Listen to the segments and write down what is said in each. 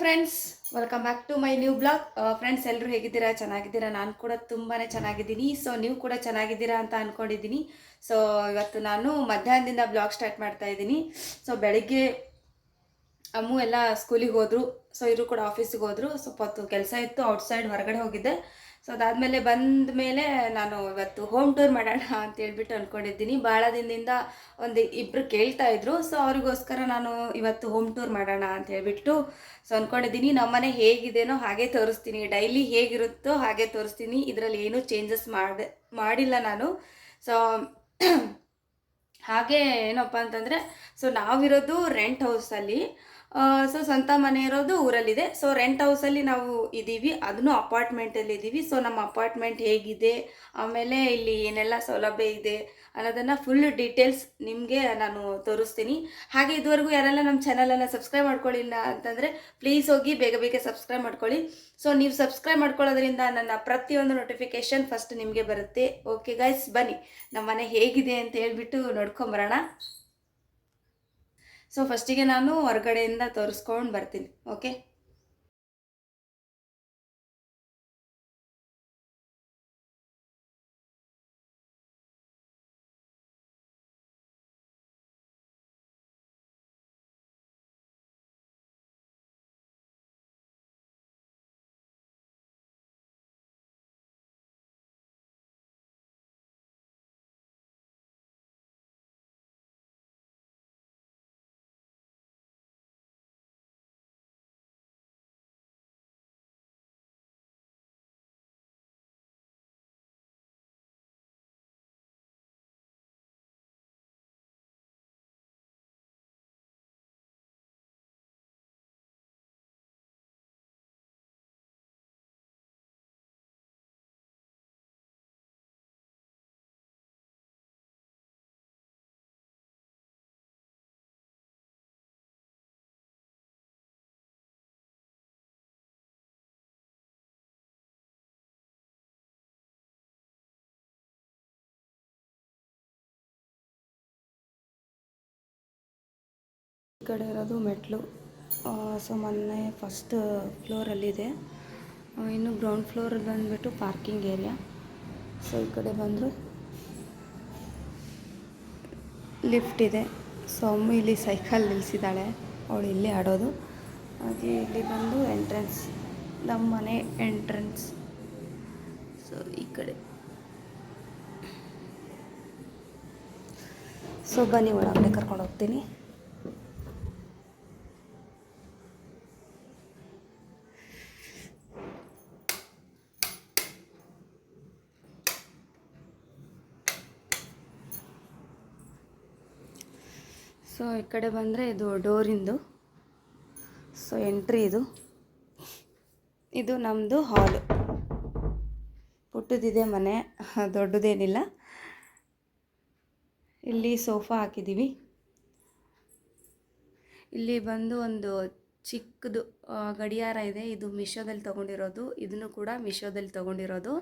Friends welcome back to my new blog friends ಎಲ್ಲರೂ ಹೇಗಿದ್ದೀರಾ? ಚೆನ್ನಾಗಿದ್ದೀರಾ? ನಾನು ಕೂಡ ತುಂಬಾ ಚೆನ್ನಾಗಿದ್ದೀನಿ. ಸೊ ನೀವು ಕೂಡ ಚೆನ್ನಾಗಿದ್ದೀರಾ ಅಂತ ಅಂದ್ಕೊಂಡಿದ್ದೀನಿ ಸೊ ಇವತ್ತು ನಾನು ಮಧ್ಯಾಹ್ನದಿಂದ ಬ್ಲಾಗ್ ಸ್ಟಾರ್ಟ್ ಮಾಡ್ತಾ ಇದ್ದೀನಿ. ಸೊ ಬೆಳಗ್ಗೆ ಅಮ್ಮು ಎಲ್ಲ ಸ್ಕೂಲಿಗೆ ಹೋದರು. ಸೊ ಇವರು ಕೂಡ ಆಫೀಸಿಗೆ ಹೋದರು. ಸ್ವಲ್ಪ ಹೊತ್ತು ಕೆಲಸ ಇತ್ತು. ಔಟ್ಸೈಡ್ ಹೊರಗಡೆ ಹೋಗಿದ್ದೆ. ಸೊ ಅದಾದಮೇಲೆ ಬಂದ ಮೇಲೆ ನಾನು ಇವತ್ತು ಹೋಮ್ ಟೂರ್ ಮಾಡೋಣ ಅಂತ ಹೇಳ್ಬಿಟ್ಟು ಅಂದ್ಕೊಂಡಿದ್ದೀನಿ ಭಾಳ ದಿನದಿಂದ ಒಂದು ಇಬ್ಬರು ಕೇಳ್ತಾ ಇದ್ರು. ಸೊ ಅವ್ರಿಗೋಸ್ಕರ ನಾನು ಇವತ್ತು ಹೋಮ್ ಟೂರ್ ಮಾಡೋಣ ಅಂತ ಹೇಳ್ಬಿಟ್ಟು ಸೊ ಅಂದ್ಕೊಂಡಿದ್ದೀನಿ ನಮ್ಮನೆ ಹೇಗಿದೆನೋ ಹಾಗೆ ತೋರಿಸ್ತೀನಿ. ಡೈಲಿ ಹೇಗಿರುತ್ತೋ ಹಾಗೆ ತೋರಿಸ್ತೀನಿ. ಇದರಲ್ಲಿ ಏನೂ ಚೇಂಜಸ್ ಮಾಡಿ, ಮಾಡಿಲ್ಲ ನಾನು. ಸೊ ಹಾಗೆ ಏನಪ್ಪ ಅಂತಂದರೆ ಸೊ ನಾವಿರೋದು ರೆಂಟ್ ಹೌಸಲ್ಲಿ ಸೊ ಸ್ವಂತ ಮನೆ ಇರೋದು ಊರಲ್ಲಿದೆ. ಸೊ ರೆಂಟ್ ಹೌಸಲ್ಲಿ ನಾವು ಇದ್ದೀವಿ ಅದನ್ನು ಅಪಾರ್ಟ್ಮೆಂಟಲ್ಲಿ ಇದ್ದೀವಿ ಸೊ ನಮ್ಮ ಅಪಾರ್ಟ್ಮೆಂಟ್ ಹೇಗಿದೆ, ಆಮೇಲೆ ಇಲ್ಲಿ ಏನೆಲ್ಲ ಸೌಲಭ್ಯ ಇದೆ ಅನ್ನೋದನ್ನು ಫುಲ್ ಡೀಟೇಲ್ಸ್ ನಿಮಗೆ ನಾನು ತೋರಿಸ್ತೀನಿ. ಹಾಗೆ ಇದುವರೆಗೂ ಯಾರೆಲ್ಲ ನಮ್ಮ ಚಾನಲನ್ನು ಸಬ್ಸ್ಕ್ರೈಬ್ ಮಾಡ್ಕೊಳ್ಳಿಲ್ಲ ಅಂತಂದರೆ ಪ್ಲೀಸ್ ಹೋಗಿ ಬೇಗ ಬೇಗ ಸಬ್ಸ್ಕ್ರೈಬ್ ಮಾಡ್ಕೊಳ್ಳಿ. ಸೊ ನೀವು ಸಬ್ಸ್ಕ್ರೈಬ್ ಮಾಡ್ಕೊಳ್ಳೋದ್ರಿಂದ ನನ್ನ ಪ್ರತಿಯೊಂದು ನೋಟಿಫಿಕೇಷನ್ ಫಸ್ಟ್ ನಿಮಗೆ ಬರುತ್ತೆ. ಓಕೆ ಗೈಸ್ ಬನ್ನಿ. ನಮ್ಮ ಮನೆ ಹೇಗಿದೆ ಅಂತ ಹೇಳ್ಬಿಟ್ಟು ನೋಡ್ಕೊಂಬರೋಣ ಸೊ ಫಸ್ಟಿಗೆ ನಾನು ಹೊರಗಡೆಯಿಂದ ತೋರಿಸ್ಕೊಂಡು ಬರ್ತೀನಿ. ಓಕೆ ಕಡೆ ಇರೋದು ಮೆಟ್ಲು. ಸೊ ಮೊನ್ನೆ ಫಸ್ಟ್ ಫ್ಲೋರಲ್ಲಿದೆ ಇನ್ನು ಗ್ರೌಂಡ್ ಫ್ಲೋರ್ ಬಂದುಬಿಟ್ಟು ಪಾರ್ಕಿಂಗ್ ಏರಿಯಾ ಸೊ ಈ ಕಡೆ ಬಂದರು ಲಿಫ್ಟ್ ಇದೆ. ಸೊ ಅಮ್ಮ ಇಲ್ಲಿ ಸೈಕಲ್ ನಿಲ್ಲಿಸಿದ್ದಾಳೆ ಅವಳು ಇಲ್ಲೇ ಆಡೋದು. ಹಾಗೆ ಇಲ್ಲಿ ಬಂದು ಎಂಟ್ರೆನ್ಸ್ ನಮ್ಮ ಮನೆ ಎಂಟ್ರೆನ್ಸ್ ಸೊ ಈ ಕಡೆ. ಸೊ ಬನ್ನಿ, ಒಳಗಡೆ ಕರ್ಕೊಂಡು ಹೋಗ್ತೀನಿ ಸೊ ಈ ಕಡೆ ಬಂದರೆ ಇದು ಡೋರಿಂದು. ಸೊ ಎಂಟ್ರಿ ಇದು. ಇದು ನಮ್ಮದು ಹಾಲು ಪುಟ್ಟದಿದೆ ಮನೆ, ದೊಡ್ಡದೇನಿಲ್ಲ. ಇಲ್ಲಿ ಸೋಫಾ ಹಾಕಿದ್ದೀವಿ ಇಲ್ಲಿ ಬಂದು ಒಂದು ಚಿಕ್ಕದು ಗಡಿಯಾರ ಇದೆ. ಇದು ಮಿಶೋದಲ್ಲಿ ತೊಗೊಂಡಿರೋದು. ಇದನ್ನು ಕೂಡ ಮಿಶೋದಲ್ಲಿ ತೊಗೊಂಡಿರೋದು.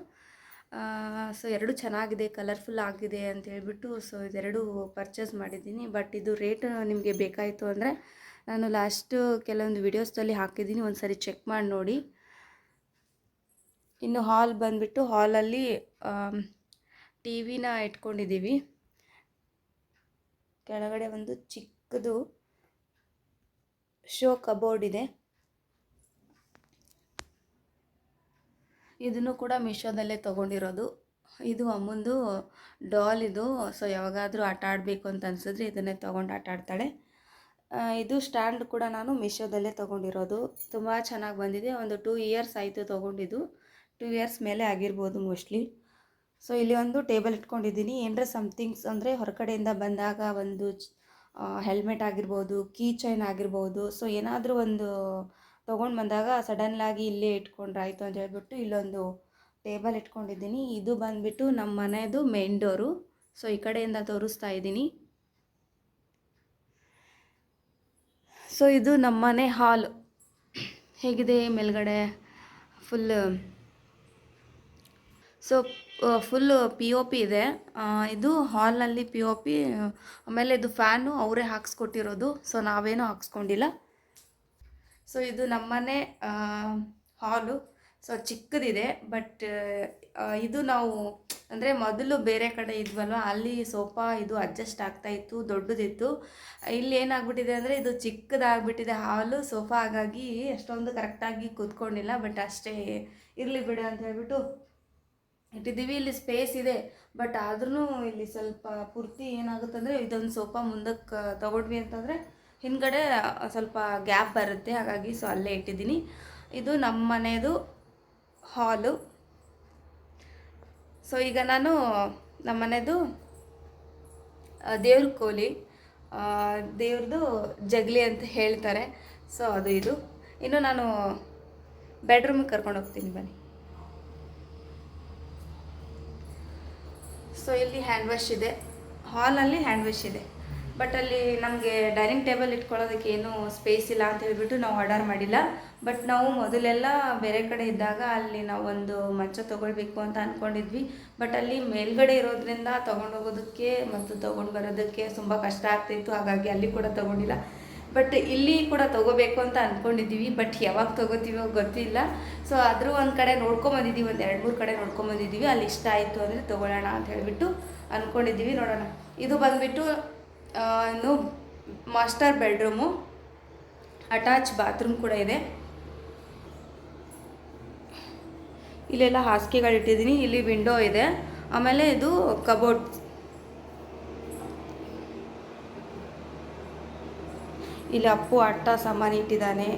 ಸೊ ಎರಡು ಚೆನ್ನಾಗಿದೆ ಕಲರ್ಫುಲ್ ಆಗಿದೆ ಅಂತ ಹೇಳ್ಬಿಟ್ಟು ಸೊ ಇದೆರಡು ಪರ್ಚೇಸ್ ಮಾಡಿದ್ದೀನಿ. ಬಟ್ ಇದು ರೇಟ್ ನಿಮಗೆ ಬೇಕಾಯಿತು ಅಂದರೆ ನಾನು ಲಾಸ್ಟು ಕೆಲವೊಂದು ವಿಡಿಯೋಸ್ದಲ್ಲಿ ಹಾಕಿದ್ದೀನಿ. ಒಂದು ಸರಿ ಚೆಕ್ ಮಾಡಿ ನೋಡಿ. ಇನ್ನು ಹಾಲ್ ಬಂದುಬಿಟ್ಟು ಹಾಲಲ್ಲಿ ಟಿ ವಿನ ಇಟ್ಕೊಂಡಿದ್ದೀವಿ. ಕೆಳಗಡೆ ಒಂದು ಚಿಕ್ಕದು ಶೋ ಕಬೋರ್ಡ್ ಇದೆ. ಇದನ್ನು ಕೂಡ ಮೀಶೋದಲ್ಲೇ ತೊಗೊಂಡಿರೋದು. ಇದು ಅಮ್ಮಂದು ಡಾಲ್ ಇದು. ಸೊ ಯಾವಾಗಾದರೂ ಆಟ ಆಡಬೇಕು ಅಂತ ಅನ್ಸಿದ್ರೆ ಇದನ್ನೇ ತೊಗೊಂಡು ಆಟ ಆಡ್ತಾಳೆ. ಇದು ಸ್ಟ್ಯಾಂಡ್ ಕೂಡ ನಾನು ಮೀಶೋದಲ್ಲೇ ತೊಗೊಂಡಿರೋದು. ತುಂಬ ಚೆನ್ನಾಗಿ ಬಂದಿದೆ. ಒಂದು ಟೂ ಇಯರ್ಸ್ ಆಯಿತು ತೊಗೊಂಡಿದ್ದು. ಟೂ ಇಯರ್ಸ್ ಮೇಲೆ ಆಗಿರ್ಬೋದು ಮೋಸ್ಟ್ಲಿ ಸೊ ಇಲ್ಲಿ ಒಂದು ಟೇಬಲ್ ಇಟ್ಕೊಂಡಿದ್ದೀನಿ. ಏನರ ಸಮ್ಥಿಂಗ್ಸ್ ಅಂದರೆ ಹೊರಗಡೆಯಿಂದ ಬಂದಾಗ ಒಂದು ಹೆಲ್ಮೆಟ್ ಆಗಿರ್ಬೋದು ಕೀ ಚೈನ್ ಆಗಿರ್ಬೋದು. ಸೊ ಏನಾದರೂ ಒಂದು ತೊಗೊಂಡು ಬಂದಾಗ ಸಡನ್ಲಾಗಿ ಇಲ್ಲೇ ಇಟ್ಕೊಂಡ್ರೆ ಆಯಿತು ಅಂತ ಹೇಳ್ಬಿಟ್ಟು ಇಲ್ಲೊಂದು ಟೇಬಲ್ ಇಟ್ಕೊಂಡಿದ್ದೀನಿ. ಇದು ಬಂದುಬಿಟ್ಟು ನಮ್ಮ ಮನೆಯದು ಮೇನ್ ಡೋರು ಸೊ ಈ ಕಡೆಯಿಂದ ತೋರಿಸ್ತಾ ಇದ್ದೀನಿ. ಸೊ ಇದು ನಮ್ಮ ಮನೆ ಹಾಲ್ ಹೇಗಿದೆ ಮೇಲ್ಗಡೆ? Full so full P O P ಇದೆ. ಇದು ಹಾಲ್ನಲ್ಲಿ ಪಿ ಒ ಪಿ ಆಮೇಲೆ ಇದು ಫ್ಯಾನು ಅವರೇ ಹಾಕ್ಸ್ಕೊಟ್ಟಿರೋದು. ಸೊ ನಾವೇನೂ ಹಾಕ್ಸ್ಕೊಂಡಿಲ್ಲ. ಸೊ ಇದು ನಮ್ಮನೆ ಹಾಲು. ಸೊ ಚಿಕ್ಕದಿದೆ ಬಟ್ ಇದು ನಾವು, ಅಂದರೆ ಮೊದಲು ಬೇರೆ ಕಡೆ ಇದ್ವಲ್ವ, ಅಲ್ಲಿ ಸೋಫಾ ಇದು ಅಡ್ಜಸ್ಟ್ ಆಗ್ತಾ ಇತ್ತು, ದೊಡ್ಡದಿತ್ತು. ಇಲ್ಲಿ ಏನಾಗ್ಬಿಟ್ಟಿದೆ ಅಂದರೆ, ಇದು ಚಿಕ್ಕದಾಗ್ಬಿಟ್ಟಿದೆ ಹಾಲು, ಸೋಫಾ ಹಾಗಾಗಿ ಅಷ್ಟೊಂದು ಕರೆಕ್ಟಾಗಿ ಕೂತ್ಕೊಂಡಿಲ್ಲ ಬಟ್ ಅಷ್ಟೇ ಇರಲಿ ಬಿಡು ಅಂತ ಹೇಳ್ಬಿಟ್ಟು ಇಟ್ಟಿದ್ದೀವಿ. ಇಲ್ಲಿ ಸ್ಪೇಸ್ ಇದೆ ಬಟ್ ಆದ್ರೂ ಇಲ್ಲಿ ಸ್ವಲ್ಪ ಪೂರ್ತಿ ಏನಾಗುತ್ತಂದರೆ, ಇದೊಂದು ಸೋಫಾ ಮುಂದಕ್ಕೆ ತಗೊಂಡ್ವಿ ಅಂತಂದರೆ ಹಿಂದ್ಗಡೆ ಸ್ವಲ್ಪ ಗ್ಯಾಪ್ ಬರುತ್ತೆ. ಹಾಗಾಗಿ ಸೊ ಅಲ್ಲೇ ಇಟ್ಟಿದ್ದೀನಿ. ಇದು ನಮ್ಮ ಮನೆಯದು ಹಾಲು. ಸೊ ಈಗ ನಾನು ನಮ್ಮ ಮನೆಯದು ದೇವ್ರ ಕೋಲಿ. ದೇವ್ರದ್ದು ಜಗಲಿ ಅಂತ ಹೇಳ್ತಾರೆ. ಸೊ ಅದು ಇದು. ಇನ್ನು ನಾನು ಬೆಡ್ರೂಮಿಗೆ ಕರ್ಕೊಂಡು ಹೋಗ್ತೀನಿ ಬನ್ನಿ. ಸೊ ಇಲ್ಲಿ ಹ್ಯಾಂಡ್ ವಾಶ್ ಇದೆ. ಹಾಲಲ್ಲಿ ಹ್ಯಾಂಡ್ ವಾಶ್ ಇದೆ. ಬಟ್ ಅಲ್ಲಿ ನಮಗೆ ಡೈನಿಂಗ್ ಟೇಬಲ್ ಇಟ್ಕೊಳ್ಳೋದಕ್ಕೆ ಏನು ಸ್ಪೇಸ್ ಇಲ್ಲ ಅಂತ ಹೇಳ್ಬಿಟ್ಟು ನಾವು ಆರ್ಡರ್ ಮಾಡಿಲ್ಲ. ಬಟ್ ನಾವು ಮೊದಲೆಲ್ಲ ಬೇರೆ ಕಡೆ ಇದ್ದಾಗ ಅಲ್ಲಿ ನಾವು ಒಂದು ಮಂಚ ತೊಗೊಳ್ಬೇಕು ಅಂತ ಅಂದ್ಕೊಂಡಿದ್ವಿ ಬಟ್ ಅಲ್ಲಿ ಮೇಲ್ಗಡೆ ಇರೋದ್ರಿಂದ ತೊಗೊಂಡೋಗೋದಕ್ಕೆ ಮತ್ತು ತೊಗೊಂಡು ಬರೋದಕ್ಕೆ ತುಂಬ ಕಷ್ಟ ಆಗ್ತಿತ್ತು. ಹಾಗಾಗಿ ಅಲ್ಲಿ ಕೂಡ ತೊಗೊಂಡಿಲ್ಲ. ಬಟ್ ಇಲ್ಲಿ ಕೂಡ ತೊಗೋಬೇಕು ಅಂತ ಅಂದ್ಕೊಂಡಿದ್ದೀವಿ ಬಟ್ ಯಾವಾಗ ತೊಗೋತೀವೋ ಗೊತ್ತಿಲ್ಲ. ಸೊ ಆದರೂ ಒಂದು ಕಡೆ ನೋಡ್ಕೊಂಬಂದಿದ್ದೀವಿ ಒಂದು ಎರಡು ಮೂರು ಕಡೆ ನೋಡ್ಕೊಂಬಂದಿದ್ದೀವಿ ಅಲ್ಲಿ ಇಷ್ಟ ಆಯಿತು ಅಂದರೆ ತೊಗೊಳ್ಳೋಣ ಅಂತ ಹೇಳಿಬಿಟ್ಟು ಅಂದ್ಕೊಂಡಿದ್ದೀವಿ ನೋಡೋಣ. ಇದು ಬಂದುಬಿಟ್ಟು ಮಾಸ್ಟರ್ ಬೆಡ್ರೂಮು, ಅಟ್ಯಾಚ್ ಬಾತ್ರೂಮ್ ಕೂಡ ಇದೆ. ಇಲ್ಲೆಲ್ಲ ಹಾಸಿಗೆಗಳು ಇಟ್ಟಿದ್ದೀನಿ ಇಲ್ಲಿ ವಿಂಡೋ ಇದೆ. ಆಮೇಲೆ ಇದು ಕಬೋರ್ಡ್. ಇಲ್ಲಿ ಅಪ್ಪು, ಅಟ್ಟ, ಸಾಮಾನು ಇಟ್ಟಿದ್ದಾನೆ.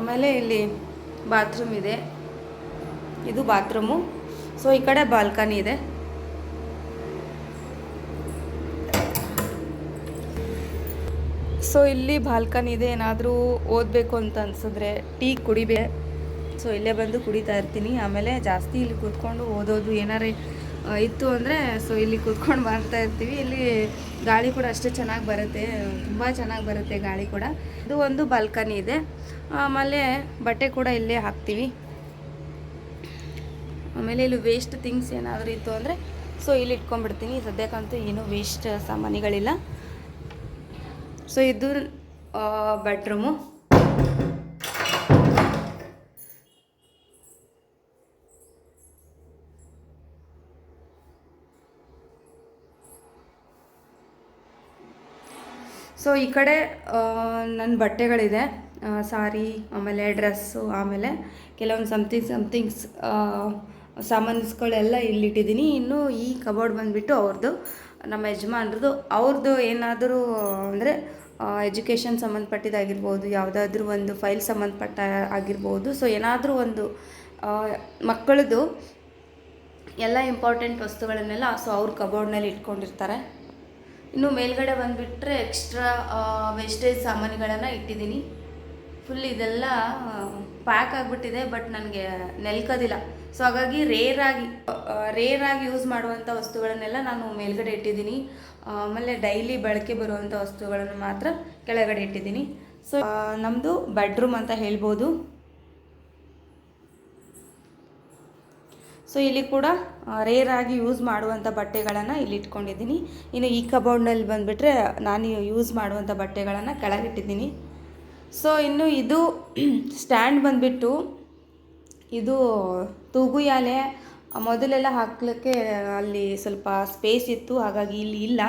ಆಮೇಲೆ ಇಲ್ಲಿ ಬಾತ್ರೂಮ್ ಇದೆ. ಇದು ಬಾತ್ರೂಮು. ಸೊ ಈ ಕಡೆ ಬಾಲ್ಕನಿ ಇದೆ. ಸೊ ಇಲ್ಲಿ ಬಾಲ್ಕನಿ ಇದೆ, ಏನಾದರೂ ಓದಬೇಕು ಅಂತ ಅನ್ಸಿದ್ರೆ ಟೀ ಕುಡಿಬೇ ಸೊ ಇಲ್ಲೇ ಬಂದು ಕುಡಿತಾ ಇರ್ತೀನಿ. ಆಮೇಲೆ ಜಾಸ್ತಿ ಇಲ್ಲಿ ಕೂತ್ಕೊಂಡು ಓದೋದು ಏನಾರೇ ಇತ್ತು ಅಂದರೆ ಸೊ ಇಲ್ಲಿ ಕೂತ್ಕೊಂಡು ಮಾಡ್ತಾ ಇರ್ತೀವಿ. ಇಲ್ಲಿ ಗಾಳಿ ಕೂಡ ಅಷ್ಟೇ ಚೆನ್ನಾಗಿ ಬರುತ್ತೆ. ತುಂಬ ಚೆನ್ನಾಗಿ ಬರುತ್ತೆ ಗಾಳಿ ಕೂಡ. ಇದು ಒಂದು ಬಾಲ್ಕನಿ ಇದೆ. ಆಮೇಲೆ ಬಟ್ಟೆ ಕೂಡ ಇಲ್ಲೇ ಹಾಕ್ತೀವಿ. ಆಮೇಲೆ ಇಲ್ಲಿ ವೇಸ್ಟ್ ಥಿಂಗ್ಸ್ ಏನಾದರೂ ಇತ್ತು ಅಂದರೆ ಸೊ ಇಲ್ಲಿ ಇಟ್ಕೊಂಡ್ಬಿಡ್ತೀನಿ. ಸದ್ಯಕ್ಕಂತೂ ಏನೂ ವೇಸ್ಟ್ ಸಾಮಾನುಗಳಿಲ್ಲ. ಸೊ ಇದು ಬೆಡ್ರೂಮು ಸೊ ಈ ಕಡೆ ನನ್ನ ಬಟ್ಟೆಗಳಿದೆ. ಸಾರಿ, ಆಮೇಲೆ ಡ್ರೆಸ್ಸು, ಆಮೇಲೆ ಕೆಲವೊಂದು ಸಮಥಿಂಗ್ ಸಮಥಿಂಗ್ಸ್ ಸಾಮಾನ್ಸ್ಗಳೆಲ್ಲ ಇಲ್ಲಿಟ್ಟಿದ್ದೀನಿ. ಇನ್ನು ಈ ಕಬೋರ್ಡ್ ಬಂದುಬಿಟ್ಟು ಅವ್ರದ್ದು ನಮ್ಮ ಯಜಮಾನ್ರದ್ದು. ಅವ್ರದ್ದು ಏನಾದರೂ, ಅಂದರೆ ಎಜುಕೇಷನ್ ಸಂಬಂಧಪಟ್ಟಿದ್ದಾಗಿರ್ಬೋದು, ಯಾವುದಾದ್ರೂ ಒಂದು ಫೈಲ್ ಸಂಬಂಧಪಟ್ಟ ಆಗಿರ್ಬೋದು. ಸೊ ಏನಾದರೂ ಒಂದು ಮಕ್ಕಳದು ಎಲ್ಲ ಇಂಪಾರ್ಟೆಂಟ್ ವಸ್ತುಗಳನ್ನೆಲ್ಲ ಸೊ ಅವ್ರು ಕಬೋರ್ಡ್ನಲ್ಲಿ ಇಟ್ಕೊಂಡಿರ್ತಾರೆ. ಇನ್ನು ಮೇಲ್ಗಡೆ ಬಂದುಬಿಟ್ರೆ ಎಕ್ಸ್ಟ್ರಾ ವೇಸ್ಟೇಜ್ ಸಾಮಾನುಗಳನ್ನು ಇಟ್ಟಿದ್ದೀನಿ. ಫುಲ್ ಇದೆಲ್ಲ ಪ್ಯಾಕ್ ಆಗಿಬಿಟ್ಟಿದೆ ಬಟ್ ನನಗೆ ನೆಲ್ಕೋದಿಲ್ಲ. ಸೊ ಹಾಗಾಗಿ ರೇರಾಗಿ ರೇರಾಗಿ ಯೂಸ್ ಮಾಡುವಂಥ ವಸ್ತುಗಳನ್ನೆಲ್ಲ ನಾನು ಮೇಲ್ಗಡೆ ಇಟ್ಟಿದ್ದೀನಿ. ಆಮೇಲೆ ಡೈಲಿ ಬಳಕೆ ಬರುವಂಥ ವಸ್ತುಗಳನ್ನು ಮಾತ್ರ ಕೆಳಗಡೆ ಇಟ್ಟಿದ್ದೀನಿ. ಸೊ ನಮ್ಮದು ಬೆಡ್ರೂಮ್ ಅಂತ ಹೇಳ್ಬೋದು. ಸೊ ಇಲ್ಲಿ ಕೂಡ ರೇರ್ ಆಗಿ ಯೂಸ್ ಮಾಡುವಂಥ ಬಟ್ಟೆಗಳನ್ನು ಇಲ್ಲಿ ಇಟ್ಕೊಂಡಿದ್ದೀನಿ. ಇನ್ನು ಈ ಕಬೋರ್ಡ್ನಲ್ಲಿ ಬಂದುಬಿಟ್ರೆ ನಾನು ಯೂಸ್ ಮಾಡುವಂಥ ಬಟ್ಟೆಗಳನ್ನು ಕೆಳಗಿಟ್ಟಿದ್ದೀನಿ ಸೊ ಇನ್ನು ಇದು ಸ್ಟ್ಯಾಂಡ್ ಬಂದುಬಿಟ್ಟು, ಇದು ತೂಗುಯಾಲೆ ಮೊದಲೆಲ್ಲ ಹಾಕ್ಲಿಕ್ಕೆ ಅಲ್ಲಿ ಸ್ವಲ್ಪ ಸ್ಪೇಸ್ ಇತ್ತು, ಹಾಗಾಗಿ ಇಲ್ಲಿ ಇಲ್ಲ.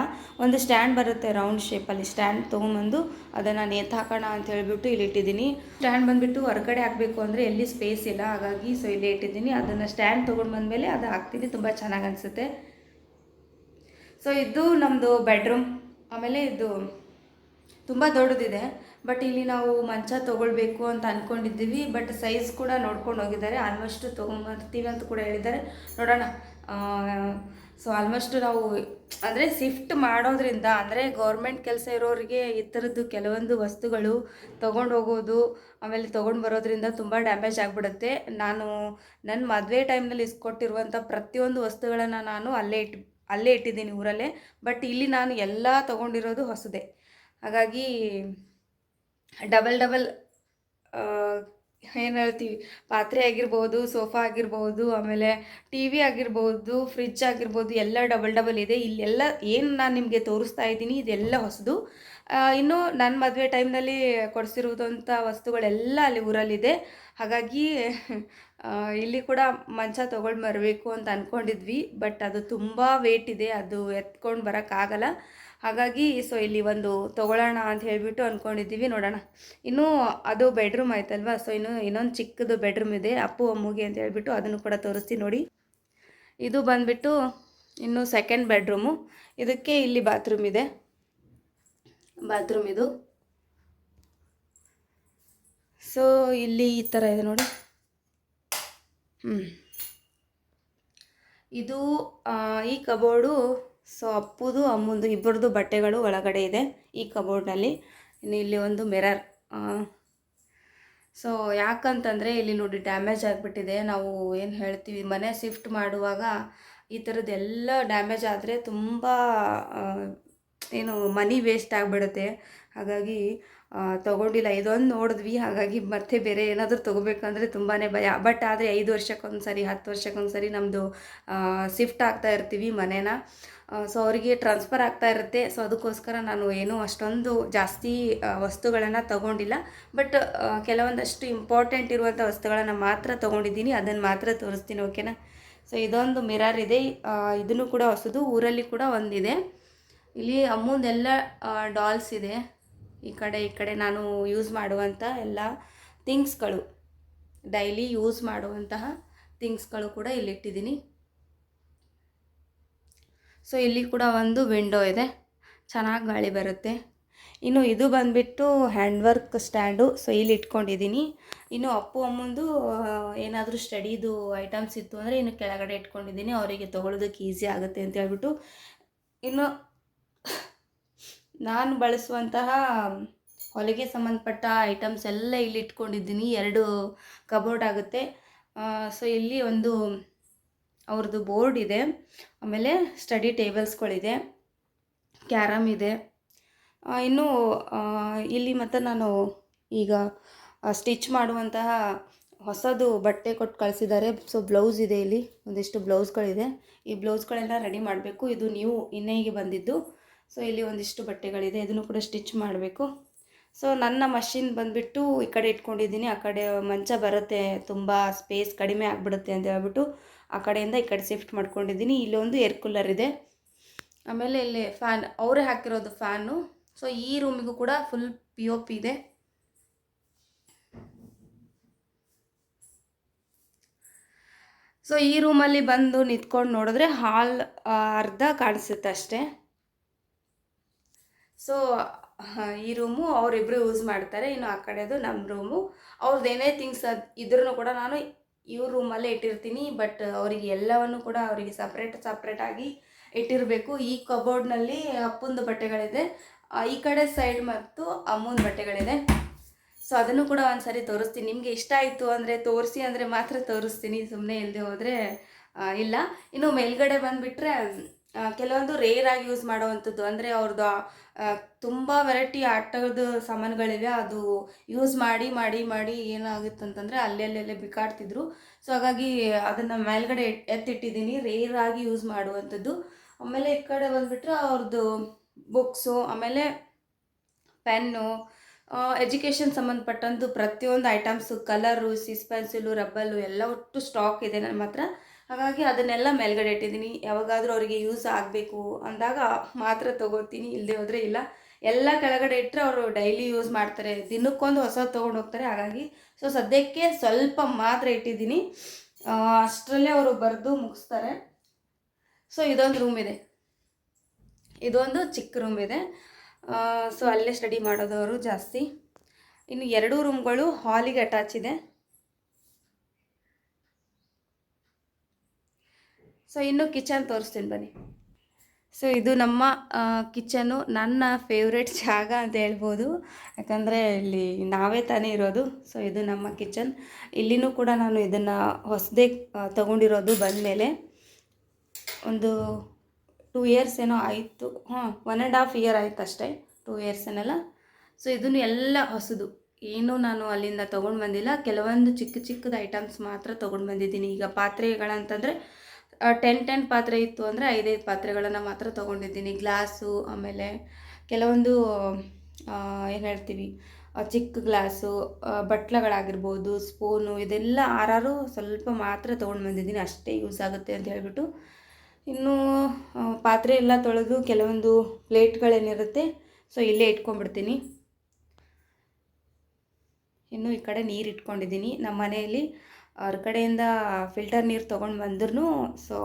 ಒಂದು ಸ್ಟ್ಯಾಂಡ್ ಬರುತ್ತೆ ರೌಂಡ್ ಶೇಪಲ್ಲಿ ಸ್ಟ್ಯಾಂಡ್ ತೊಗೊಂಬಂದು ಅದನ್ನು ನೇತು ಹಾಕೋಣ ಅಂತ ಹೇಳಿಬಿಟ್ಟು ಇಲ್ಲಿ ಇಟ್ಟಿದ್ದೀನಿ. ಸ್ಟ್ಯಾಂಡ್ ಬಂದುಬಿಟ್ಟು ಹೊರಗಡೆ ಹಾಕಬೇಕು ಅಂದರೆ ಎಲ್ಲಿ ಸ್ಪೇಸ್ ಇಲ್ಲ. ಹಾಗಾಗಿ ಸೊ ಇಲ್ಲೇ ಇಟ್ಟಿದ್ದೀನಿ. ಅದನ್ನು ಸ್ಟ್ಯಾಂಡ್ ತೊಗೊಂಡು ಬಂದಮೇಲೆ ಅದು ಹಾಕ್ತೀನಿ. ತುಂಬ ಚೆನ್ನಾಗಿ ಅನಿಸುತ್ತೆ. ಸೊ ಇದು ನಮ್ಮದು ಬೆಡ್ರೂಮ್ ಆಮೇಲೆ ಇದು ತುಂಬ ದೊಡ್ಡದಿದೆ. ಬಟ್ ಇಲ್ಲಿ ನಾವು ಮಂಚ ತೊಗೊಳ್ಬೇಕು ಅಂತ ಅಂದ್ಕೊಂಡಿದ್ದೀವಿ ಬಟ್ ಸೈಜ್ ಕೂಡ ನೋಡ್ಕೊಂಡು ಹೋಗಿದ್ದಾರೆ. ಆಲ್ಮೋಸ್ಟ್ ತೊಗೊಂಬರ್ತೀವಿ ಅಂತ ಕೂಡ ಹೇಳಿದ್ದಾರೆ. ನೋಡೋಣ. ಸೊ ಆಲ್ಮೋಸ್ಟ್ ನಾವು, ಅಂದರೆ ಶಿಫ್ಟ್ ಮಾಡೋದ್ರಿಂದ, ಅಂದರೆ ಗೌರ್ಮೆಂಟ್ ಕೆಲಸ ಇರೋರಿಗೆ ಈ ಥರದ್ದು ಕೆಲವೊಂದು ವಸ್ತುಗಳು ತೊಗೊಂಡು ಹೋಗೋದು, ಆಮೇಲೆ ತೊಗೊಂಡು ಬರೋದ್ರಿಂದ ತುಂಬ ಡ್ಯಾಮೇಜ್ ಆಗಿಬಿಡುತ್ತೆ. ನಾನು ನನ್ನ ಮದುವೆ ಟೈಮ್ನಲ್ಲಿ ಇಸ್ಕೊಟ್ಟಿರುವಂಥ ಪ್ರತಿಯೊಂದು ವಸ್ತುಗಳನ್ನು ನಾನು ಅಲ್ಲೇ ಇಟ್ಟು ಅಲ್ಲೇ ಇಟ್ಟಿದ್ದೀನಿ ಊರಲ್ಲೇ. ಬಟ್ ಇಲ್ಲಿ ನಾನು ಎಲ್ಲ ತೊಗೊಂಡಿರೋದು ಹೊಸದೇ. ಹಾಗಾಗಿ ಡಬಲ್ ಡಬಲ್ ಏನು ಹೇಳ್ತೀವಿ, ಪಾತ್ರೆ ಆಗಿರ್ಬೋದು, ಸೋಫಾ ಆಗಿರ್ಬೋದು, ಆಮೇಲೆ ಟಿ ವಿ ಆಗಿರ್ಬೋದು ಫ್ರಿಜ್ ಆಗಿರ್ಬೋದು, ಎಲ್ಲ ಡಬಲ್ ಡಬಲ್ ಇದೆ. ಇಲ್ಲೆಲ್ಲ ಏನು ನಾನು ನಿಮಗೆ ತೋರಿಸ್ತಾ ಇದ್ದೀನಿ, ಇದೆಲ್ಲ ಹೊಸದು. ಇನ್ನು ನನ್ನ ಮದುವೆ ಟೈಮ್ನಲ್ಲಿ ಕೊಡಿಸಿರುವುದಂಥ ವಸ್ತುಗಳೆಲ್ಲ ಅಲ್ಲಿ ಊರಲ್ಲಿದೆ. ಹಾಗಾಗಿ ಇಲ್ಲಿ ಕೂಡ ಮಂಚ ತೊಗೊಂಡು ಬರಬೇಕು ಅಂತ ಅಂದ್ಕೊಂಡಿದ್ವಿ ಬಟ್ ಅದು ತುಂಬ ವೇಟ್ ಇದೆ, ಅದು ಎತ್ಕೊಂಡು ಬರೋಕ್ಕಾಗಲ್ಲ. ಹಾಗಾಗಿ ಸೊ ಇಲ್ಲಿ ಒಂದು ತೊಗೊಳ್ಳೋಣ ಅಂತ ಹೇಳಿಬಿಟ್ಟು ಅಂದ್ಕೊಂಡಿದ್ದೀವಿ ನೋಡೋಣ. ಇನ್ನೂ ಅದು ಬೆಡ್ರೂಮ್ ಆಯ್ತಲ್ವಾ ಸೊ ಇನ್ನು ಇನ್ನೊಂದು ಚಿಕ್ಕದು ಬೆಡ್ರೂಮ್ ಇದೆ, ಅಪ್ಪು ಅಮ್ಮುಗೆ ಅಂತ ಹೇಳಿಬಿಟ್ಟು ಅದನ್ನು ಕೂಡ ತೋರಿಸ್ತೀನಿ ನೋಡಿ. ಇದು ಬಂದ್ಬಿಟ್ಟು ಇನ್ನು ಸೆಕೆಂಡ್ ಬೆಡ್ರೂಮು ಇದಕ್ಕೆ ಇಲ್ಲಿ ಬಾತ್ರೂಮ್ ಇದೆ. ಬಾತ್ರೂಮ್ ಇದು. ಸೊ ಇಲ್ಲಿ ಈ ಥರ ಇದೆ ನೋಡಿ. ಹ್ಞೂ ಇದು ಈ ಕಬೋರ್ಡು ಸೊ ಅಪ್ಪುದು, ಅಮ್ಮಂದು ಇಬ್ಬರದು ಬಟ್ಟೆಗಳು ಒಳಗಡೆ ಇದೆ ಈ ಕಬೋರ್ಡ್ನಲ್ಲಿ. ಇನ್ನು ಇಲ್ಲಿ ಒಂದು ಮಿರರ್. ಸೊ ಯಾಕಂತಂದರೆ ಇಲ್ಲಿ ನೋಡಿ ಡ್ಯಾಮೇಜ್ ಆಗಿಬಿಟ್ಟಿದೆ. ನಾವು ಏನು ಹೇಳ್ತೀವಿ, ಮನೆ ಶಿಫ್ಟ್ ಮಾಡುವಾಗ ಈ ಥರದ್ದೆಲ್ಲ ಡ್ಯಾಮೇಜ್ ಆದರೆ ತುಂಬ ಏನು ಮನಿ ವೇಸ್ಟ್ ಆಗಿಬಿಡುತ್ತೆ. ಹಾಗಾಗಿ ತಗೊಂಡಿಲ್ಲ. ಇದೊಂದು ನೋಡಿದ್ವಿ. ಹಾಗಾಗಿ ಮತ್ತೆ ಬೇರೆ ಏನಾದರೂ ತೊಗೋಬೇಕಂದ್ರೆ ತುಂಬಾ ಭಯ. ಬಟ್ ಆದರೆ ಐದು ವರ್ಷಕ್ಕೊಂದು ಸರಿ ಹತ್ತು ವರ್ಷಕ್ಕೊಂದು ಸರಿ ನಮ್ಮದು ಶಿಫ್ಟ್ ಆಗ್ತಾ ಇರ್ತೀವಿ ಮನೇನ. ಸೊ ಅವರಿಗೆ ಟ್ರಾನ್ಸ್ಫರ್ ಆಗ್ತಾ ಇರುತ್ತೆ. ಸೊ ಅದಕ್ಕೋಸ್ಕರ ನಾನು ಏನೂ ಅಷ್ಟೊಂದು ಜಾಸ್ತಿ ವಸ್ತುಗಳನ್ನು ತಗೊಂಡಿಲ್ಲ. ಬಟ್ ಕೆಲವೊಂದಷ್ಟು ಇಂಪಾರ್ಟೆಂಟ್ ಇರುವಂಥ ವಸ್ತುಗಳನ್ನು ಮಾತ್ರ ತೊಗೊಂಡಿದ್ದೀನಿ. ಅದನ್ನು ಮಾತ್ರ ತೋರಿಸ್ತೀನಿ ಓಕೆನಾ ಸೊ ಇದೊಂದು ಮಿರರ್ ಇದೆ. ಇದನ್ನು ಕೂಡ ಹೊಸದು, ಊರಲ್ಲಿ ಕೂಡ ಒಂದಿದೆ. ಇಲ್ಲಿ ಅಮ್ಮಂದೆಲ್ಲ ಡಾಲ್ಸ್ ಇದೆ. ಈ ಕಡೆ ಈ ಕಡೆ ನಾನು ಯೂಸ್ ಮಾಡುವಂಥ ಎಲ್ಲ ಥಿಂಗ್ಸ್ಗಳು ಡೈಲಿ ಯೂಸ್ ಮಾಡುವಂತಹ ಥಿಂಗ್ಸ್ಗಳು ಕೂಡ ಇಲ್ಲಿಟ್ಟಿದ್ದೀನಿ. ಸೊ ಇಲ್ಲಿ ಕೂಡ ಒಂದು ವಿಂಡೋ ಇದೆ. ಚೆನ್ನಾಗಿ ಗಾಳಿ ಬರುತ್ತೆ. ಇನ್ನು ಇದು ಬಂದುಬಿಟ್ಟು ಹ್ಯಾಂಡ್ ವರ್ಕ್ ಸ್ಟ್ಯಾಂಡು ಸೊ ಇಲ್ಲಿ ಇಟ್ಕೊಂಡಿದ್ದೀನಿ ಇನ್ನು ಅಪ್ಪು ಅಮ್ಮಂದು ಏನಾದರೂ ಸ್ಟಡಿದು ಐಟಮ್ಸ್ ಇತ್ತು ಅಂದರೆ ಇನ್ನು ಕೆಳಗಡೆ ಇಟ್ಕೊಂಡಿದ್ದೀನಿ ಅವರಿಗೆ ತೊಗೊಳೋದಕ್ಕೆ ಈಸಿ ಆಗುತ್ತೆ ಅಂತ ಹೇಳ್ಬಿಟ್ಟು. ಇನ್ನು ನಾನು ಬಳಸುವಂತಹ ಹೊಲಿಗೆ ಸಂಬಂಧಪಟ್ಟ ಐಟಮ್ಸ್ ಎಲ್ಲ ಇಲ್ಲಿ ಇಟ್ಕೊಂಡಿದ್ದೀನಿ ಎರಡು ಕಬೋರ್ಡ್ ಆಗುತ್ತೆ. ಸೊ ಇಲ್ಲಿ ಒಂದು ಅವ್ರದ್ದು ಬೋರ್ಡ್ ಇದೆ. ಆಮೇಲೆ ಸ್ಟಡಿ ಟೇಬಲ್ಸ್ಗಳಿದೆ. ಕ್ಯಾರಮ್ ಇದೆ. ಇನ್ನು ಇಲ್ಲಿ ಮತ್ತು ನಾನು ಈಗ ಸ್ಟಿಚ್ ಮಾಡುವಂತಹ ಹೊಸದು ಬಟ್ಟೆ ಕೊಟ್ಟು ಕಳಿಸಿದ್ದಾರೆ. ಸೊ, ಬ್ಲೌಸ್ ಇದೆ ಇಲ್ಲಿ. ಒಂದಿಷ್ಟು ಬ್ಲೌಸ್ಗಳಿದೆ. ಈ ಬ್ಲೌಸ್ಗಳೆಲ್ಲ ರೆಡಿ ಮಾಡಬೇಕು. ಇದು ನೀವು ಇನ್ನೇಗೆ ಬಂದಿದ್ದು. ಸೊ, ಇಲ್ಲಿ ಒಂದಿಷ್ಟು ಬಟ್ಟೆಗಳಿದೆ. ಇದನ್ನು ಕೂಡ ಸ್ಟಿಚ್ ಮಾಡಬೇಕು. ಸೊ, ನನ್ನ ಮಷಿನ್ ಬಂದುಬಿಟ್ಟು ಈ ಕಡೆ ಇಟ್ಕೊಂಡಿದ್ದೀನಿ. ಆ ಕಡೆ ಮಂಚ ಬರುತ್ತೆ. ತುಂಬ ಸ್ಪೇಸ್ ಕಡಿಮೆ ಆಗಿಬಿಡುತ್ತೆ ಅಂತ ಹೇಳ್ಬಿಟ್ಟು ಆ ಕಡೆಯಿಂದ ಈ ಕಡೆ ಶಿಫ್ಟ್ ಮಾಡ್ಕೊಂಡಿದ್ದೀನಿ. ಇಲ್ಲೊಂದು ಏರ್ ಕೂಲರ್ ಇದೆ. ಆಮೇಲೆ ಇಲ್ಲಿ ಫ್ಯಾನ್ ಅವರೇ ಹಾಕಿರೋದು ಫ್ಯಾನು ಸೊ ಈ ರೂಮಿಗೂ ಕೂಡ ಫುಲ್ ಪಿ ಒ ಪಿ ಇದೆ. ಸೊ ಈ ರೂಮಲ್ಲಿ ಬಂದು ನಿಂತ್ಕೊಂಡು ನೋಡಿದ್ರೆ ಹಾಲ್ ಅರ್ಧ ಕಾಣಿಸುತ್ತೆ ಅಷ್ಟೇ. ಸೊ ಈ ರೂಮು ಅವರಿಬ್ಬರು ಯೂಸ್ ಮಾಡ್ತಾರೆ. ಇನ್ನು ಆ ಕಡೆದು ನಮ್ಮ ರೂಮು ಅವ್ರದ್ದು ಏನೇ ಥಿಂಗ್ಸ್ ಅದು ಇದ್ರೂ ಕೂಡ ನಾನು ಇವ್ರ ರೂಮಲ್ಲೇ ಇಟ್ಟಿರ್ತೀನಿ ಬಟ್ ಅವರಿಗೆ ಎಲ್ಲವನ್ನು ಕೂಡ ಅವರಿಗೆ ಸಪ್ರೇಟ್ ಸಪ್ರೇಟಾಗಿ ಇಟ್ಟಿರಬೇಕು. ಈ ಕಬೋರ್ಡ್ನಲ್ಲಿ ಅಪ್ಪಂದು ಬಟ್ಟೆಗಳಿದೆ ಈ ಕಡೆ ಸೈಡ್ ಮತ್ತು ಅಮ್ಮನ ಬಟ್ಟೆಗಳಿದೆ. ಸೊ ಅದನ್ನು ಕೂಡ ಒಂದ್ಸರಿ ತೋರಿಸ್ತೀನಿ. ನಿಮಗೆ ಇಷ್ಟ ಆಯಿತು ಅಂದರೆ ತೋರಿಸಿ, ಅಂದರೆ ಮಾತ್ರ ತೋರಿಸ್ತೀನಿ. ಸುಮ್ಮನೆ ಇಲ್ಲದೆ ಹೋದರೆ ಇಲ್ಲ. ಇನ್ನು ಮೇಲ್ಗಡೆ ಬಂದುಬಿಟ್ರೆ ಕೆಲವೊಂದು ರೇರ್ ಆಗಿ ಯೂಸ್ ಮಾಡುವಂಥದ್ದು. ಅಂದರೆ ಅವ್ರದ್ದು ತುಂಬ ವೆರೈಟಿ ಆಟದ ಸಾಮಾನುಗಳಿವೆ. ಅದು ಯೂಸ್ ಮಾಡಿ ಮಾಡಿ ಮಾಡಿ ಏನಾಗುತ್ತೆ ಅಂತಂದರೆ ಅಲ್ಲೆಲ್ಲೆಲ್ಲೇ ಬಿಕಾಡ್ತಿದ್ರು. ಸೊ ಹಾಗಾಗಿ ಅದನ್ನು ಮೇಲ್ಗಡೆ ಎತ್ತಿಟ್ಟಿದ್ದೀನಿ. ರೇರ್ ಆಗಿ ಯೂಸ್ ಮಾಡುವಂಥದ್ದು. ಆಮೇಲೆ ಈ ಕಡೆ ಬಂದುಬಿಟ್ರೆ ಅವ್ರದ್ದು ಬುಕ್ಸು ಆಮೇಲೆ ಪೆನ್ನು ಎಜುಕೇಷನ್ ಸಂಬಂಧಪಟ್ಟಂದು ಪ್ರತಿಯೊಂದು ಐಟಮ್ಸು ಕಲರು ಸಿಸ್ ಪೆನ್ಸಿಲು ರಬ್ಬಲ್ಲು ಎಲ್ಲ ಒಟ್ಟು ಸ್ಟಾಕ್ ಇದೆ ನನ್ನ ಹತ್ರ. ಹಾಗಾಗಿ ಅದನ್ನೆಲ್ಲ ಮೇಲ್ಗಡೆ ಇಟ್ಟಿದ್ದೀನಿ. ಯಾವಾಗಾದರೂ ಅವರಿಗೆ ಯೂಸ್ ಆಗಬೇಕು ಅಂದಾಗ ಮಾತ್ರ ತೊಗೋತೀನಿ ಇಲ್ಲದೆ ಹೋದರೆ ಇಲ್ಲ. ಎಲ್ಲ ಕೆಳಗಡೆ ಇಟ್ಟರೆ ಅವರು ಡೈಲಿ ಯೂಸ್ ಮಾಡ್ತಾರೆ. ದಿನಕ್ಕೊಂದು ಹೊಸ ತೊಗೊಂಡು ಹೋಗ್ತಾರೆ. ಹಾಗಾಗಿ ಸೊ ಸದ್ಯಕ್ಕೆ ಸ್ವಲ್ಪ ಮಾತ್ರ ಇಟ್ಟಿದ್ದೀನಿ. ಅಷ್ಟರಲ್ಲೇ ಅವರು ಬರೆದು ಮುಗಿಸ್ತಾರೆ. ಸೊ ಇದೊಂದು ರೂಮ್ ಇದೆ. ಇದೊಂದು ಚಿಕ್ಕ ರೂಮ್ ಇದೆ. ಸೊ ಅಲ್ಲೇ ಸ್ಟಡಿ ಮಾಡೋದವರು ಜಾಸ್ತಿ. ಇನ್ನು ಎರಡೂ ರೂಮ್ಗಳು ಹಾಲಿಗೆ ಅಟ್ಯಾಚ್ ಇದೆ. ಸೊ ಇನ್ನು ಕಿಚನ್ ತೋರಿಸ್ತೀನಿ ಬನ್ನಿ. ಸೊ ಇದು ನಮ್ಮ ಕಿಚನು ನನ್ನ ಫೇವ್ರೆಟ್ ಜಾಗ ಅಂತ ಹೇಳ್ಬೋದು. ಯಾಕಂದರೆ ಇಲ್ಲಿ ನಾವೇ ತಾನೇ ಇರೋದು, ಸೊ ಇದು ನಮ್ಮ ಕಿಚನ್. ಇಲ್ಲಿನೂ ಕೂಡ ನಾನು ಇದನ್ನು ಹೊಸದೇ ತೊಗೊಂಡಿರೋದು ಬಂದಮೇಲೆ ಒಂದು ಟೂ ಇಯರ್ಸ್ ಏನೋ ಆಯಿತು. ಹಾಂ ಒನ್ ಆ್ಯಂಡ್ ಹಾಫ್ ಇಯರ್ ಆಯ್ತು ಅಷ್ಟೇ ಟೂ ಇಯರ್ಸ್ ಏನಲ್ಲ ಸೊ ಇದನ್ನು ಎಲ್ಲ ಹೊಸದು. ಏನೂ ನಾನು ಅಲ್ಲಿಂದ ತೊಗೊಂಡು ಬಂದಿಲ್ಲ. ಕೆಲವೊಂದು ಚಿಕ್ಕ ಚಿಕ್ಕದ ಐಟಮ್ಸ್ ಮಾತ್ರ ತೊಗೊಂಡು ಬಂದಿದ್ದೀನಿ. ಈಗ ಪಾತ್ರೆಗಳಂತಂದರೆ ಟೆನ್ ಟೆನ್ ಪಾತ್ರೆ ಇತ್ತು ಅಂದರೆ ಐದೈದು ಪಾತ್ರೆಗಳನ್ನು ಮಾತ್ರ ತೊಗೊಂಡಿದ್ದೀನಿ. ಗ್ಲಾಸು, ಆಮೇಲೆ ಕೆಲವೊಂದು ಏನು ಹೇಳ್ತೀವಿ ಚಿಕ್ಕ ಗ್ಲಾಸು ಬಟ್ಲಗಳಾಗಿರ್ಬೋದು, ಸ್ಪೂನು, ಇದೆಲ್ಲ ಆರಾರು ಸ್ವಲ್ಪ ಮಾತ್ರ ತೊಗೊಂಡು ಬಂದಿದ್ದೀನಿ. ಅಷ್ಟೇ ಯೂಸ್ ಆಗುತ್ತೆ ಅಂತ ಹೇಳಿಬಿಟ್ಟು ಇನ್ನು ಪಾತ್ರೆ ಎಲ್ಲ ತೊಳೆದು ಕೆಲವೊಂದು ಪ್ಲೇಟ್ಗಳೇನಿರುತ್ತೆ, ಸೊ ಇಲ್ಲೇ ಇಟ್ಕೊಂಡ್ಬಿಡ್ತೀನಿ. ಇನ್ನು ಈ ಕಡೆ ನೀರು ಇಟ್ಕೊಂಡಿದ್ದೀನಿ. ನಮ್ಮ ಮನೆಯಲ್ಲಿ ಅವ್ರ ಕಡೆಯಿಂದ ಫಿಲ್ಟರ್ ನೀರು ತೊಗೊಂಡು ಬಂದ್ರೂ ಸೊ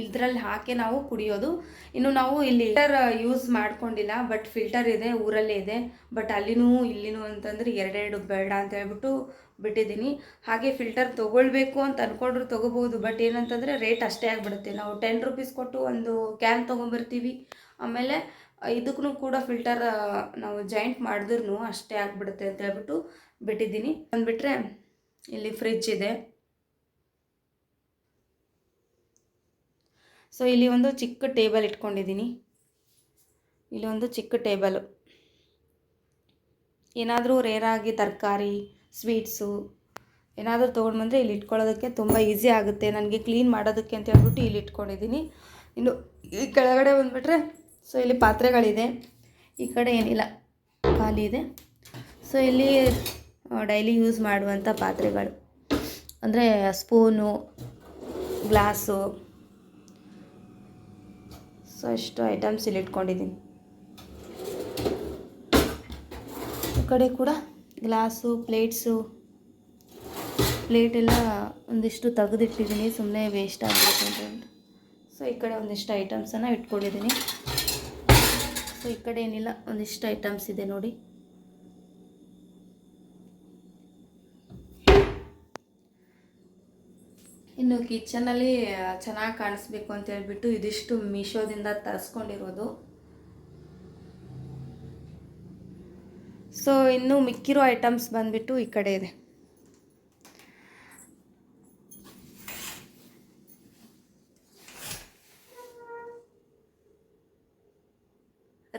ಇದ್ರಲ್ಲಿ ಹಾಕಿ ನಾವು ಕುಡಿಯೋದು. ಇನ್ನು ನಾವು ಇಲ್ಲಿ ಫಿಲ್ಟರ್ ಯೂಸ್ ಮಾಡ್ಕೊಂಡಿಲ್ಲ ಬಟ್ ಫಿಲ್ಟರ್ ಇದೆ, ಊರಲ್ಲೇ ಇದೆ. ಬಟ್ ಅಲ್ಲಿನೂ ಇಲ್ಲಿನೂ ಅಂತಂದ್ರೆ ಎರಡೆರಡು ಬೇಡ ಅಂತ ಹೇಳ್ಬಿಟ್ಟು ಬಿಟ್ಟಿದ್ದೀನಿ. ಹಾಗೆ ಫಿಲ್ಟರ್ ತೊಗೊಳ್ಬೇಕು ಅಂತ ಅಂದ್ಕೊಂಡ್ರು ತೊಗೋಬೋದು ಬಟ್ ಏನಂತಂದರೆ ರೇಟ್ ಅಷ್ಟೇ ಆಗಿಬಿಡುತ್ತೆ. ನಾವು ಟೆನ್ ರುಪೀಸ್ ಕೊಟ್ಟು ಒಂದು ಕ್ಯಾನ್ ತೊಗೊಂಬರ್ತೀವಿ. ಆಮೇಲೆ ಇದಕ್ಕೂ ಕೂಡ ಫಿಲ್ಟರ್ ನಾವು ಜಾಯಿಂಟ್ ಮಾಡಿದ್ರೂ ಅಷ್ಟೇ ಆಗಿಬಿಡುತ್ತೆ ಅಂತ ಹೇಳ್ಬಿಟ್ಟು ಬಿಟ್ಟಿದ್ದೀನಿ. ಅಂದ್ಬಿಟ್ರೆ ಇಲ್ಲಿ ಫ್ರಿಜ್ ಇದೆ. ಸೊ ಇಲ್ಲಿ ಒಂದು ಚಿಕ್ಕ ಟೇಬಲ್ ಇಟ್ಕೊಂಡಿದ್ದೀನಿ. ಇಲ್ಲಿ ಒಂದು ಚಿಕ್ಕ ಟೇಬಲು ಏನಾದರೂ ರೇರಾಗಿ ತರಕಾರಿ ಸ್ವೀಟ್ಸು ಏನಾದರೂ ತೊಗೊಂಡು ಬಂದರೆ ಇಲ್ಲಿ ಇಟ್ಕೊಳ್ಳೋದಕ್ಕೆ ತುಂಬ ಈಸಿ ಆಗುತ್ತೆ. ನನಗೆ ಕ್ಲೀನ್ ಮಾಡೋದಕ್ಕೆ ಅಂತ ಹೇಳ್ಬಿಟ್ಟು ಇಲ್ಲಿ ಇಟ್ಕೊಂಡಿದ್ದೀನಿ. ಇನ್ನು ಈ ಕೆಳಗಡೆ ಬಂದುಬಿಟ್ರೆ ಸೊ ಇಲ್ಲಿ ಪಾತ್ರೆಗಳಿದೆ. ಈ ಕಡೆ ಏನಿಲ್ಲ, ಖಾಲಿ ಇದೆ. ಸೊ ಇಲ್ಲಿ ಡೈಲಿ ಯೂಸ್ ಮಾಡುವಂಥ ಪಾತ್ರೆಗಳು. ಅಂದರೆ ಸ್ಪೂನು, ಗ್ಲಾಸು. ಸೊ, ಇಷ್ಟು ಐಟಮ್ಸ್ ಇಲ್ಲಿ ಇಟ್ಕೊಂಡಿದ್ದೀನಿ. ಈ ಕಡೆ ಕೂಡ ಗ್ಲಾಸು, ಪ್ಲೇಟ್ಸು. ಪ್ಲೇಟೆಲ್ಲ ಒಂದಿಷ್ಟು ತೆಗೆದಿಟ್ಟಿದ್ದೀನಿ ಸುಮ್ಮನೆ ವೇಸ್ಟ್ ಆಗಬೇಕು ಅಂತ ಸೊ, ಈ ಕಡೆ ಒಂದಿಷ್ಟು ಐಟಮ್ಸನ್ನು ಇಟ್ಕೊಂಡಿದ್ದೀನಿ. ಸೊ, ಈ ಕಡೆ ಏನಿಲ್ಲ, ಒಂದಿಷ್ಟು ಐಟಮ್ಸ್ ಇದೆ ನೋಡಿ. ಇನ್ನು ಕಿಚನಲ್ಲಿ ಚೆನ್ನಾಗಿ ಕಾಣಿಸ್ಬೇಕು ಅಂತ ಹೇಳ್ಬಿಟ್ಟು ಇದಿಷ್ಟು ಮೀಶೋದಿಂದ ತರಿಸ್ಕೊಂಡಿರೋದು. ಸೊ ಇನ್ನು ಮಿಕ್ಕಿರೋ ಐಟಮ್ಸ್ ಬಂದ್ಬಿಟ್ಟು ಈ ಕಡೆ ಇದೆ.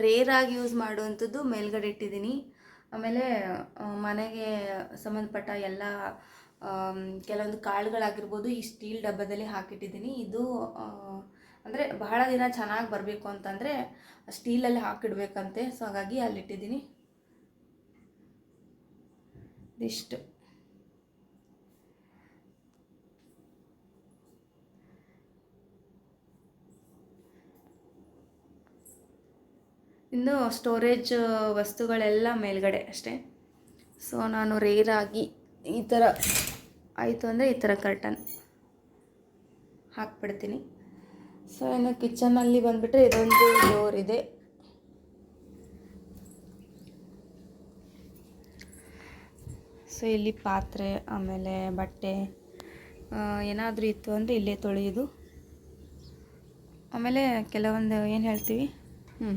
ರೇರ್ ಆಗಿ ಯೂಸ್ ಮಾಡುವಂಥದ್ದು ಮೇಲ್ಗಡೆ ಇಟ್ಟಿದ್ದೀನಿ. ಆಮೇಲೆ ಮನೆಗೆ ಸಂಬಂಧಪಟ್ಟ ಎಲ್ಲ ಕೆಲವೊಂದು ಕಾಳುಗಳಾಗಿರ್ಬೋದು ಈ ಸ್ಟೀಲ್ ಡಬ್ಬದಲ್ಲಿ ಹಾಕಿಟ್ಟಿದ್ದೀನಿ. ಇದು ಅಂದರೆ ಬಹಳ ದಿನ ಚೆನ್ನಾಗಿ ಬರಬೇಕು ಅಂತಂದರೆ ಸ್ಟೀಲಲ್ಲಿ ಹಾಕಿಡ್ಬೇಕಂತೆ. ಸೊ, ಹಾಗಾಗಿ ಅಲ್ಲಿಟ್ಟಿದ್ದೀನಿ. ಇದಿಷ್ಟು. ಇನ್ನು ಸ್ಟೋರೇಜ್ ವಸ್ತುಗಳೆಲ್ಲ ಮೇಲ್ಗಡೆ ಅಷ್ಟೇ. ಸೊ, ನಾನು ರೇರಾಗಿ ಈ ಥರ ಆಯಿತು ಅಂದರೆ ಈ ಥರ ಕರ್ಟನ್ ಹಾಕ್ಬಿಡ್ತೀನಿ. ಸೊ ಇನ್ನು ಕಿಚನಲ್ಲಿ ಬಂದುಬಿಟ್ರೆ ಇದೊಂದು ಡೋರ್ ಇದೆ. ಸೊ ಇಲ್ಲಿ ಪಾತ್ರೆ, ಆಮೇಲೆ ಬಟ್ಟೆ ಏನಾದರೂ ಇತ್ತು ಅಂದರೆ ಇಲ್ಲೇ ತೊಳೆಯೋದು. ಆಮೇಲೆ ಕೆಲವೊಂದು ಏನು ಹೇಳ್ತೀವಿ? ಹ್ಞೂ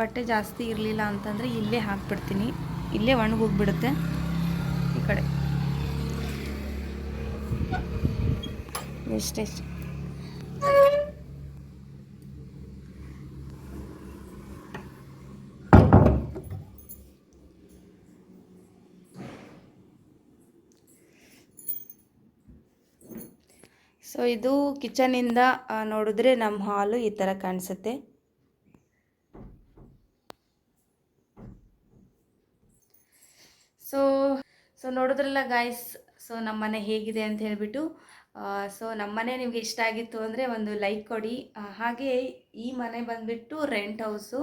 ಬಟ್ಟೆ ಜಾಸ್ತಿ ಇರಲಿಲ್ಲ ಅಂತಂದರೆ ಇಲ್ಲೇ ಹಾಕ್ಬಿಡ್ತೀನಿ. ಇಲ್ಲೇ ಒಣಗೋಗ್ಬಿಡುತ್ತೆ ಈ ಕಡೆ. ಎಷ್ಟೆಷ್ಟು ಸೊ ಇದು ಕಿಚನಿಂದ ನೋಡಿದ್ರೆ ನಮ್ಮ ಹಾಲು ಈ ಥರ ಕಾಣಿಸುತ್ತೆ ಸೊ ಸೊ ನೋಡಿದ್ರಲ್ಲ ಗಾಯ್ಸ್ ಸೊ ನಮ್ಮ ಮನೆ ಹೇಗಿದೆ ಅಂತ ಹೇಳಿಬಿಟ್ಟು ಸೊ ನಮ್ಮ ಮನೆ ನಿಮಗೆ ಇಷ್ಟ ಆಗಿತ್ತು ಅಂದರೆ ಒಂದು ಲೈಕ್ ಕೊಡಿ. ಹಾಗೆ ಈ ಮನೆ ಬಂದುಬಿಟ್ಟು ರೆಂಟ್ ಹೌಸು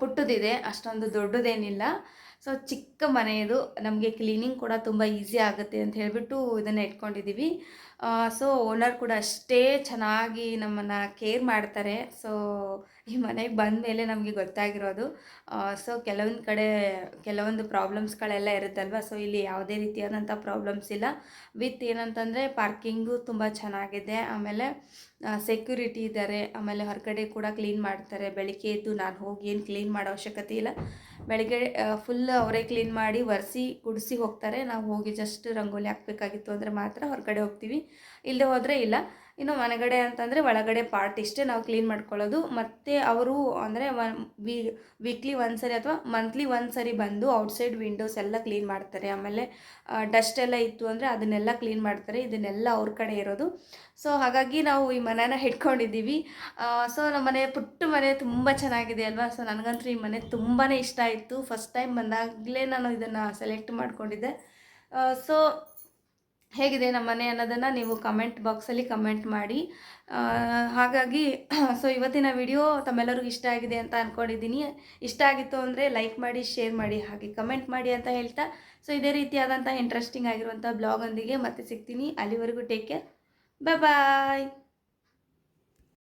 ಪುಟ್ಟದಿದೆ, ಅಷ್ಟೊಂದು ದೊಡ್ಡದೇನಿಲ್ಲ. ಸೊ ಚಿಕ್ಕ ಮನೆ ಇದು ನಮಗೆ ಕ್ಲೀನಿಂಗ್ ಕೂಡ ತುಂಬ ಈಸಿ ಆಗುತ್ತೆ ಅಂತ ಹೇಳಿಬಿಟ್ಟು ಇದನ್ನು ಇಟ್ಕೊಂಡಿದ್ದೀವಿ ಸೊ ಓನರ್ ಕೂಡ ಅಷ್ಟೇ ಚೆನ್ನಾಗಿ ನಮ್ಮನ್ನು ಕೇರ್ ಮಾಡ್ತಾರೆ. ಸೊ ಈ ಮನೆಗೆ ಬಂದ ಮೇಲೆ ನಮಗೆ ಗೊತ್ತಾಗಿರೋದು. ಸೊ ಕೆಲವೊಂದು ಕಡೆ ಕೆಲವೊಂದು ಪ್ರಾಬ್ಲಮ್ಸ್ಗಳೆಲ್ಲ ಇರುತ್ತಲ್ವ? ಸೊ ಇಲ್ಲಿ ಯಾವುದೇ ರೀತಿಯಾದಂಥ ಪ್ರಾಬ್ಲಮ್ಸ್ ಇಲ್ಲ. ವಿತ್ ಏನಂತಂದರೆ ಪಾರ್ಕಿಂಗು ತುಂಬ ಚೆನ್ನಾಗಿದೆ. ಆಮೇಲೆ ಸೆಕ್ಯೂರಿಟಿ ಇದ್ದಾರೆ ಆಮೇಲೆ ಹೊರಗಡೆ ಕೂಡ ಕ್ಲೀನ್ ಮಾಡ್ತಾರೆ. ಬೆಳಿಗ್ಗೆ ಎದ್ದು ನಾನು ಹೋಗಿ ಏನು ಕ್ಲೀನ್ ಮಾಡೋ ಅವಶ್ಯಕತೆ ಇಲ್ಲ. ಬೆಳಗ್ಗೆ ಫುಲ್ ಅವರೇ ಕ್ಲೀನ್ ಮಾಡಿ ಒರೆಸಿ, ಗುಡಿಸಿ ಹೋಗ್ತಾರೆ. ನಾವು ಹೋಗಿ ಜಸ್ಟ್ ರಂಗೋಲಿ ಹಾಕಬೇಕಾಗಿತ್ತು ಅಂದರೆ ಮಾತ್ರ ಹೊರಗಡೆ ಹೋಗ್ತೀವಿ. ಇಲ್ಲದೆ ಹೋದರೆ ಇಲ್ಲ. ಇನ್ನು ಮನೆಗಡೆ ಅಂತಂದರೆ ಒಳಗಡೆ ಪಾರ್ಟ್ ಇಷ್ಟೇ ನಾವು ಕ್ಲೀನ್ ಮಾಡ್ಕೊಳ್ಳೋದು. ಮತ್ತು ಅವರು ಅಂದರೆ ಒನ್ ವೀಕ್ಲಿ ಒಂದ್ಸರಿ ಅಥವಾ ಮಂತ್ಲಿ ಒಂದ್ಸರಿ ಬಂದು ಔಟ್ಸೈಡ್ ವಿಂಡೋಸ್ ಎಲ್ಲ ಕ್ಲೀನ್ ಮಾಡ್ತಾರೆ. ಆಮೇಲೆ ಡಸ್ಟ್ ಎಲ್ಲ ಇತ್ತು ಅಂದರೆ ಅದನ್ನೆಲ್ಲ ಕ್ಲೀನ್ ಮಾಡ್ತಾರೆ. ಇದನ್ನೆಲ್ಲ ಅವ್ರ ಕಡೆ ಇರೋದು. ಸೊ ಹಾಗಾಗಿ ನಾವು ಈ ಮನೆನ ಹಿಡ್ಕೊಂಡಿದ್ದೀವಿ. ಸೊ ನಮ್ಮ ಮನೆ, ಪುಟ್ಟ ಮನೆ ತುಂಬ ಚೆನ್ನಾಗಿದೆ ಅಲ್ವಾ? ಸೊ ನನಗಂತೂ ಈ ಮನೆ ತುಂಬಾ ಇಷ್ಟ ಆಯಿತು. ಫಸ್ಟ್ ಟೈಮ್ ಬಂದಾಗಲೇ ನಾನು ಇದನ್ನು ಸೆಲೆಕ್ಟ್ ಮಾಡ್ಕೊಂಡಿದ್ದೆ. ಸೊ ಹೇಗಿದೆ ನಮ್ಮ ಮನೆ ಅನ್ನೋದನ್ನು ನೀವು ಕಮೆಂಟ್ ಬಾಕ್ಸಲ್ಲಿ ಕಮೆಂಟ್ ಮಾಡಿ. ಹಾಗಾಗಿ ಸೊ ಇವತ್ತಿನ ವಿಡಿಯೋ ತಮ್ಮೆಲ್ಲರಿಗೂ ಇಷ್ಟ ಆಗಿದೆ ಅಂತ ಅಂದ್ಕೊಂಡಿದ್ದೀನಿ ಇಷ್ಟ ಆಗಿತ್ತು ಅಂದರೆ ಲೈಕ್ ಮಾಡಿ ಶೇರ್ ಮಾಡಿ, ಹಾಗೆ ಕಮೆಂಟ್ ಮಾಡಿ ಅಂತ ಹೇಳ್ತಾ ಸೊ ಇದೇ ರೀತಿಯಾದಂಥ ಇಂಟ್ರೆಸ್ಟಿಂಗ್ ಆಗಿರುವಂಥ ಬ್ಲಾಗೊಂದಿಗೆ ಮತ್ತೆ ಸಿಗ್ತೀನಿ. ಅಲ್ಲಿವರೆಗೂ ಟೇಕ್ ಕೇರ್ ಬಾಯ್